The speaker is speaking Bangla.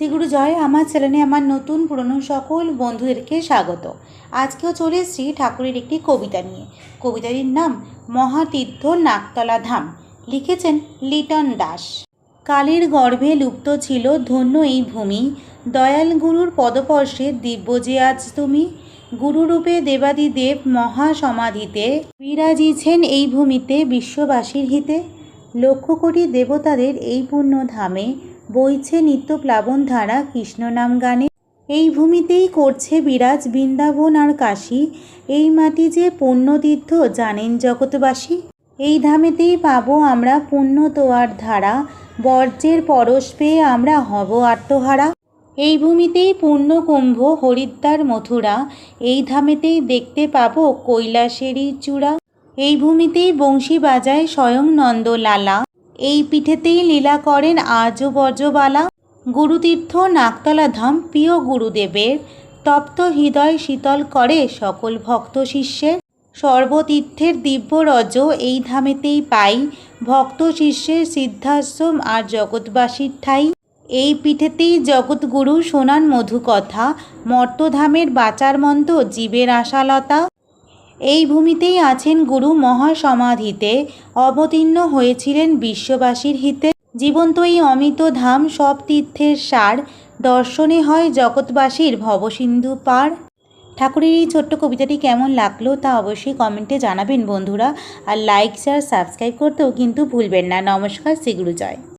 শ্রীগুরু জয়, আমার চ্যানেলে আমার নতুন পুরনো সকল বন্ধুদেরকে স্বাগত। আজকেও চলে এসেছি ঠাকুরের একটি কবিতা নিয়ে। কবিতাটির নাম মহাতীর্থ নাকতলা ধাম। লিখেছেন লিটন দাস। কালের গর্ভে লুপ্ত ছিল ধন্য এই ভূমি। দয়াল গুরুর পদপর্শে দিব্য যে আজ তুমি। গুরুরূপে দেবাদিদেব মহাসমাধিতে। বিরাজিছেন এই ভূমিতে বিশ্ববাসীর হিতে। লক্ষ কোটি দেবতাদের এই পুণ্য ধামে। বইছে নিত্য প্লাবন ধারা, কৃষ্ণ নাম গানে। এই ভূমিতেই করছে বিরাজ বৃন্দাবন আর কাশী। এই মাটি যে পুণ্যতীর্থ, জানেন জগৎবাসী। এই ধামেতেই পাবো আমরা পুণ্য তোয়ার ধারা। বর্জ্যের পরশ পেয়ে আমরা হব আত্মহারা। এই ভূমিতেই পূর্ণ কুম্ভ, হরিদ্বার, মথুরা। এই ধামেতেই দেখতে পাবো কৈলাসেরই চূড়া। এই ভূমিতেই বংশী বাজায় স্বয়ং নন্দলালা। এই পিঠেতেই লীলা করেন আজও বজ্রবালা। গুরুতীর্থ নাকতলা ধাম প্রিয় গুরুদেবের। তপ্ত হৃদয় শীতল করে সকল ভক্ত শিষ্যের। সর্বতীর্থের দিব্য রজ এই ধামেতেই পাই। ভক্ত শিষ্যের সিদ্ধাশ্রম আর জগৎবাসীর ঠাই। এই পিঠেতেই জগৎগুরু শোনান মধুকথা। মর্তধামের বাচার মন্ত্র জীবের আশালতা। এই ভূমিতেই আছেন গুরু মহাসমাধিতে অবতীর্ণ হয়েছিলেন বিশ্ববাসীর হিতে। জীবন্ত এই অমিত ধাম সব তীর্থের সার, দর্শনে হয় জগৎবাসীর ভবসিন্ধু পার। ঠাকুরের এই ছোট্ট কবিতাটি কেমন লাগল তা অবশ্যই কমেন্টে জানাবেন বন্ধুরা। আর লাইক শেয়ার সাবস্ক্রাইব করতেও কিন্তু ভুলবেন না। নমস্কার শ্রীগুরু জয়